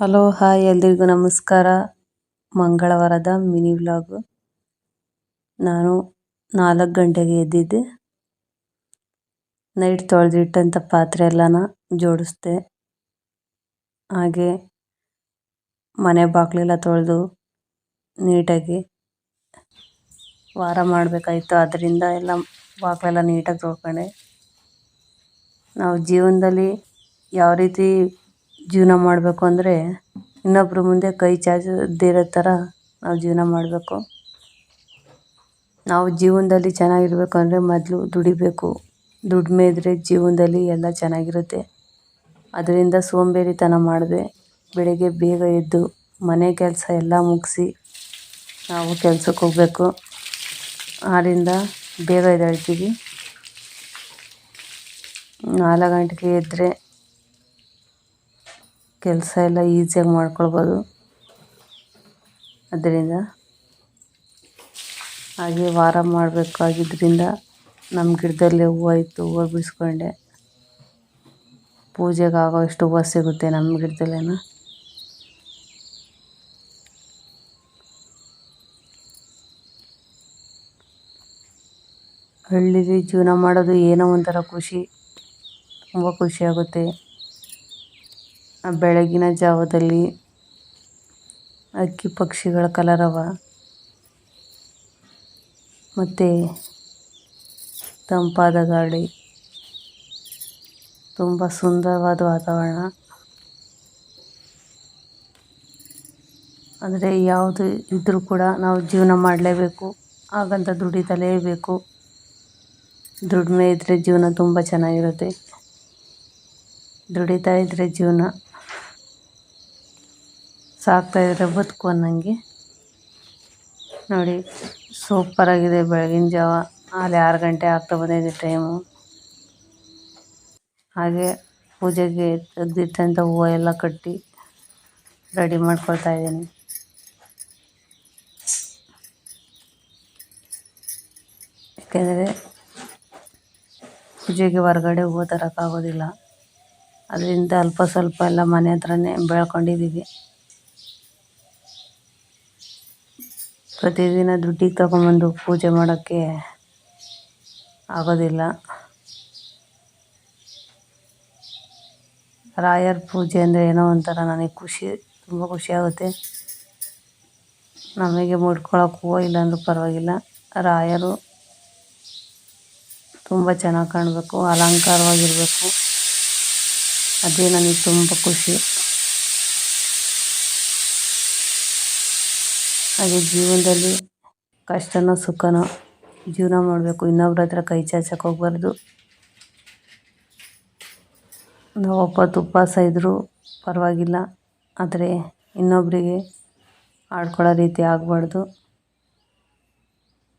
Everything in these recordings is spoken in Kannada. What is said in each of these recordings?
Hello, hi. ಎಲ್ರಿಗೂ ನಮಸ್ಕಾರ. ಮಂಗಳವಾರದ ಮಿನಿ ವ್ಲಾಗು. ನಾನು ನಾಲ್ಕು ಗಂಟೆಗೆ ಎದ್ದಿದ್ದೆ. ನೈಟ್ ತೊಳೆದಿಟ್ಟಂಥ ಪಾತ್ರೆ ಎಲ್ಲನ ಜೋಡಿಸ್ದೆ. ಹಾಗೆ ಮನೆ ಬಾಗಿಲೆಲ್ಲ ತೊಳೆದು ನೀಟಾಗಿ ವಾರ ಮಾಡಬೇಕಾಯಿತು. ಅದರಿಂದ ಎಲ್ಲ ಬಾಗಿಲೆಲ್ಲ ನೀಟಾಗಿ ತೊಳ್ಕೊಂಡೆ. ನಾವು ಜೀವನದಲ್ಲಿ ಯಾವ ರೀತಿ ಜೀವನ ಮಾಡಬೇಕು ಅಂದರೆ ಇನ್ನೊಬ್ಬರ ಮುಂದೆ ಕೈ ಚಾಚದಿರೋ ಥರ ನಾವು ಜೀವನ ಮಾಡಬೇಕು. ನಾವು ಜೀವನದಲ್ಲಿ ಚೆನ್ನಾಗಿರ್ಬೇಕು ಅಂದರೆ ಮೊದಲು ದುಡಿಬೇಕು. ದುಡಿಮೆ ಇದ್ದರೆ ಜೀವನದಲ್ಲಿ ಎಲ್ಲ ಚೆನ್ನಾಗಿರುತ್ತೆ. ಅದರಿಂದ ಸೋಂಬೇರಿತನ ಮಾಡದೆ, ಬೆಳಗ್ಗೆ ಬೇಗ ಎದ್ದು ಮನೆ ಕೆಲಸ ಎಲ್ಲ ಮುಗಿಸಿ ನಾವು ಕೆಲ್ಸಕ್ಕೆ ಹೋಗಬೇಕು. ಆದ್ದರಿಂದ ಬೇಗ ಎದ್ದೇಳ್ತೀವಿ. ನಾಲ್ಕು ಗಂಟೆಗೆ ಎದ್ದರೆ ಕೆಲಸ ಎಲ್ಲ ಈಸಿಯಾಗಿ ಮಾಡ್ಕೊಳ್ಬೋದು. ಅದರಿಂದ ಹಾಗೆ ವಾರ ಮಾಡಬೇಕಾಗಿದ್ದರಿಂದ ನಮ್ಮ ಗಿಡದಲ್ಲೇ ಹೂವು ಇತ್ತು, ಹೂವು ಬಿಡಿಸ್ಕೊಂಡೆ. ಪೂಜೆಗೆ ಹೂವು ಸಿಗುತ್ತೆ ನಮ್ಮ ಗಿಡದಲ್ಲೇನ. ಹಳ್ಳಿಲಿ ಜೀವನ ಮಾಡೋದು ಏನೋ ಒಂಥರ ಖುಷಿ, ತುಂಬ ಖುಷಿಯಾಗುತ್ತೆ ಬೆಳಗಿನ ಜಾವದಲ್ಲಿ ಹಕ್ಕಿ ಪಕ್ಷಿಗಳ ಕಲರವ. ಮತ್ತು ತಂಪಾದ ಗಾಳಿ. ತುಂಬ ಸುಂದರವಾದ ವಾತಾವರಣ. ಅಂದರೆ ಯಾವುದು ಇದ್ದರೂ ಕೂಡ ನಾವು ಜೀವನ ಮಾಡಲೇಬೇಕು. ಹಾಗಂತ ದುಡಿತಲೇಬೇಕು ದುಡಿಮೆ ಇದ್ದರೆ ಜೀವನ ತುಂಬ ಚೆನ್ನಾಗಿರುತ್ತೆ. ದುಡಿತಾ ಇದ್ದರೆ ಜೀವನ ಸಾಕ್ತಾಯಿದ್ರೆ ಬದುಕು ಅನ್ನಂಗೆ ನೋಡಿ ಸೂಪರಾಗಿದೆ ಬೆಳಗಿನ ಜಾವ. ಅಲ್ಲಿ ಆರು ಗಂಟೆ ಆಗ್ತಾ ಬಂದಿದೆ ಟೈಮು ಹಾಗೆ ಪೂಜೆಗೆ ತೆಗೆದಿಟ್ಟಂಥ ಹೂವು ಎಲ್ಲ ಕಟ್ಟಿ ರೆಡಿ ಮಾಡ್ಕೊಳ್ತಾ ಇದ್ದೀನಿ. ಯಾಕೆಂದರೆ ಪೂಜೆಗೆ ಹೊರಗಡೆ ಹೂವು ತರೋಕ್ಕಾಗೋದಿಲ್ಲ ಅದರಿಂದ ಅಲ್ಪ ಸ್ವಲ್ಪ ಎಲ್ಲ ಮನೆ ಹತ್ರನೇ ಬೆಳ್ಕೊಂಡಿದ್ದೀವಿ. ಪ್ರತಿದಿನ ದುಡ್ಡಿಗೆ ತಗೊಂಬಂದು ಪೂಜೆ ಮಾಡೋಕ್ಕೆ ಆಗೋದಿಲ್ಲ. ರಾಯರ ಪೂಜೆ ಅಂದರೆ ಏನೋ ಒಂಥರ ನನಗೆ ಖುಷಿ, ತುಂಬ ಖುಷಿಯಾಗುತ್ತೆ ನಮಗೆ ಮುಡ್ಕೊಳಕ್ಕೆ ಇಲ್ಲ ಅಂದರೂ ಪರವಾಗಿಲ್ಲ. ರಾಯರು ತುಂಬ ಚೆನ್ನಾಗಿ ಕಾಣಬೇಕು, ಅಲಂಕಾರವಾಗಿರಬೇಕು. ಅದೇ ನನಗೆ ತುಂಬ ಖುಷಿ. ಹಾಗೆ ಜೀವನದಲ್ಲಿ ಕಷ್ಟನೋ ಸುಖನೋ ಜೀವನ ಮಾಡಬೇಕು. ಇನ್ನೊಬ್ರ ಹತ್ರ ಕೈ ಚಾಚಕ್ಕೆ ಹೋಗ್ಬಾರ್ದು. ನಾವು ಒಪ್ಪತ್ತು ಉಪವಾಸ ಇದ್ದರೂ ಪರವಾಗಿಲ್ಲ. ಆದರೆ ಇನ್ನೊಬ್ಬರಿಗೆ ಆಡ್ಕೊಳ್ಳೋ ರೀತಿ ಆಗಬಾರ್ದು.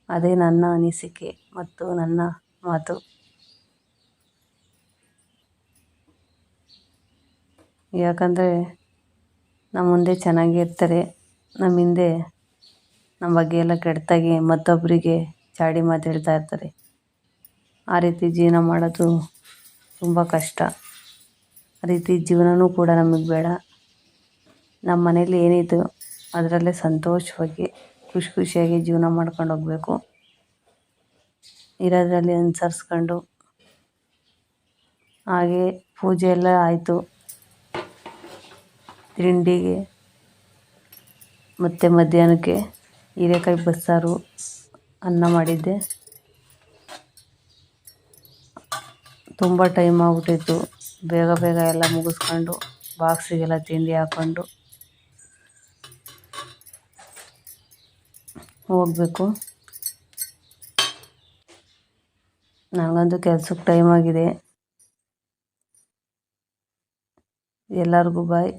ಅದೇ ನನ್ನ ಅನಿಸಿಕೆ ಮತ್ತು ನನ್ನ ಮಾತು. ಯಾಕಂದರೆ ನಮ್ಮ ಮುಂದೆ ಚೆನ್ನಾಗಿ ಇರ್ತಾರೆ ನಮ್ಮ ಹಿಂದೆ ನಮ್ಮ ಬಗ್ಗೆ ಎಲ್ಲ ಕೆಟ್ಟದಾಗಿ ಮತ್ತೊಬ್ಬರಿಗೆ ಚಾಡಿ ಮಾತು ಹೇಳ್ತಾ ಇರ್ತಾರೆ. ಆ ರೀತಿ ಜೀವನ ಮಾಡೋದು ತುಂಬ ಕಷ್ಟ. ಆ ರೀತಿ ಜೀವನವೂ ಕೂಡ ನಮಗೆ ಬೇಡ. ನಮ್ಮ ಮನೇಲಿ ಏನಿದೆ, ಅದರಲ್ಲೇ ಸಂತೋಷವಾಗಿ, ಖುಷಿ ಖುಷಿಯಾಗಿ ಜೀವನ ಮಾಡ್ಕೊಂಡು ಹೋಗಬೇಕು. ಇರೋದ್ರಲ್ಲಿ ಅನುಸರಿಸ್ಕೊಂಡು. ಹಾಗೆ ಪೂಜೆ ಎಲ್ಲ ಆಯಿತು. ತಿಂಡಿಗೆ ಮತ್ತು ಮಧ್ಯಾಹ್ನಕ್ಕೆ ಹೀರೆಕಾಯಿ ಬಸ್ಸಾರು ಅನ್ನ ಮಾಡಿದ್ದೆ. ತುಂಬ ಟೈಮ್ ಆಗ್ಬಿಟ್ಟಿತ್ತು. ಬೇಗ ಬೇಗ ಎಲ್ಲ ಮುಗಿಸ್ಕೊಂಡು ಬಾಕ್ಸಿಗೆಲ್ಲ ತಿಂಡಿ ಹಾಕ್ಕೊಂಡು ಹೋಗಬೇಕು. ನನಗಂತೂ ಕೆಲ್ಸಕ್ಕೆ ಟೈಮ್ ಆಗಿದೆ. ಎಲ್ಲರಿಗೂ ಬಾಯ್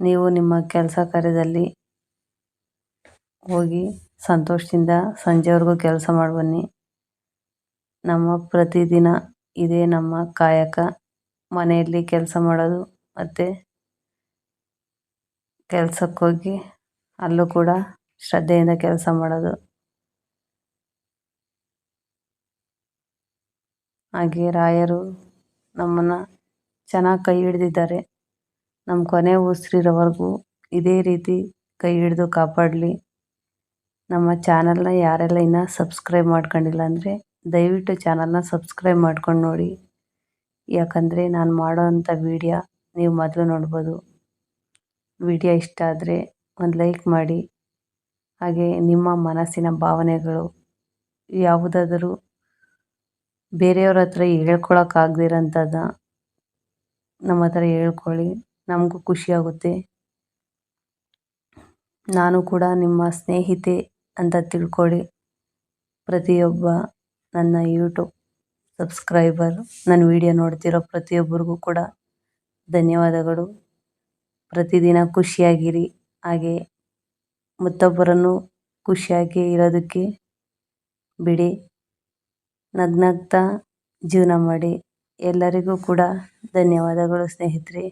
ನೀವು ನಿಮ್ಮ ಕೆಲಸ ಕಾರ್ಯದಲ್ಲಿ ಹೋಗಿ ಸಂತೋಷದಿಂದ ಸಂಜೆವರೆಗೂ ಕೆಲಸ ಮಾಡಿ ಬನ್ನಿ. ನಮ್ಮ ಪ್ರತಿದಿನ ಇದೇ ನಮ್ಮ ಕಾಯಕ. ಮನೆಯಲ್ಲಿ ಕೆಲಸ ಮಾಡೋದು ಮತ್ತು ಕೆಲಸಕ್ಕೋಗಿ ಅಲ್ಲೂ ಕೂಡ ಶ್ರದ್ಧೆಯಿಂದ ಕೆಲಸ ಮಾಡೋದು. ಹಾಗೆ ರಾಯರು ನಮ್ಮನ್ನು ಚೆನ್ನಾಗಿ ಕೈ ಹಿಡ್ದಿದ್ದಾರೆ. ನಮ್ಮ ಕೊನೆ ಉಸಿರಿರೋವರೆಗೂ ಇದೇ ರೀತಿ ಕೈ ಹಿಡಿದು ಕಾಪಾಡಲಿ. ನಮ್ಮ ಚಾನಲ್ನ ಯಾರೆಲ್ಲ ಇನ್ನೂ ಸಬ್ಸ್ಕ್ರೈಬ್ ಮಾಡ್ಕೊಂಡಿಲ್ಲ ಅಂದರೆ ದಯವಿಟ್ಟು ಚಾನಲ್ನ ಸಬ್ಸ್ಕ್ರೈಬ್ ಮಾಡ್ಕೊಂಡು ನೋಡಿ. ಯಾಕಂದರೆ ನಾನು ಮಾಡೋ ಅಂಥ ವೀಡಿಯೋ ನೀವು ಮೊದಲು ನೋಡ್ಬೋದು. ವಿಡಿಯೋ ಇಷ್ಟ ಆದರೆ ಒಂದು ಲೈಕ್ ಮಾಡಿ. ಹಾಗೆ ನಿಮ್ಮ ಮನಸ್ಸಿನ ಭಾವನೆಗಳು ಯಾವುದಾದರೂ ಬೇರೆಯವ್ರ ಹತ್ರ ಹೇಳ್ಕೊಳಕ್ಕಾಗ್ದಿರೋಂಥದ್ದು ನಮ್ಮ ಹತ್ರ ಹೇಳ್ಕೊಳ್ಳಿ, ನಮಗೂ ಖುಷಿಯಾಗುತ್ತೆ ನಾನು ಕೂಡ ನಿಮ್ಮ ಸ್ನೇಹಿತೆ ಅಂತ ತಿಳ್ಕೊಳ್ಳಿ ಪ್ರತಿಯೊಬ್ಬ ನನ್ನ ಯೂಟ್ಯೂಬ್ ಸಬ್ಸ್ಕ್ರೈಬರ್ ನನ್ನ ವಿಡಿಯೋ ನೋಡ್ತಿರೋ ಪ್ರತಿಯೊಬ್ಬರಿಗೂ ಕೂಡ ಧನ್ಯವಾದಗಳು. ಪ್ರತಿದಿನ ಖುಷಿಯಾಗಿರಿ. ಹಾಗೆ ಮತ್ತೊಬ್ಬರನ್ನು ಖುಷಿಯಾಗಿ ಇರೋದಕ್ಕೆ ಬಿಡಿ. ನಗ್ನಗ್ತಾ ಜೀವನ ಮಾಡಿ. ಎಲ್ಲರಿಗೂ ಕೂಡ ಧನ್ಯವಾದಗಳು ಸ್ನೇಹಿತರೆ.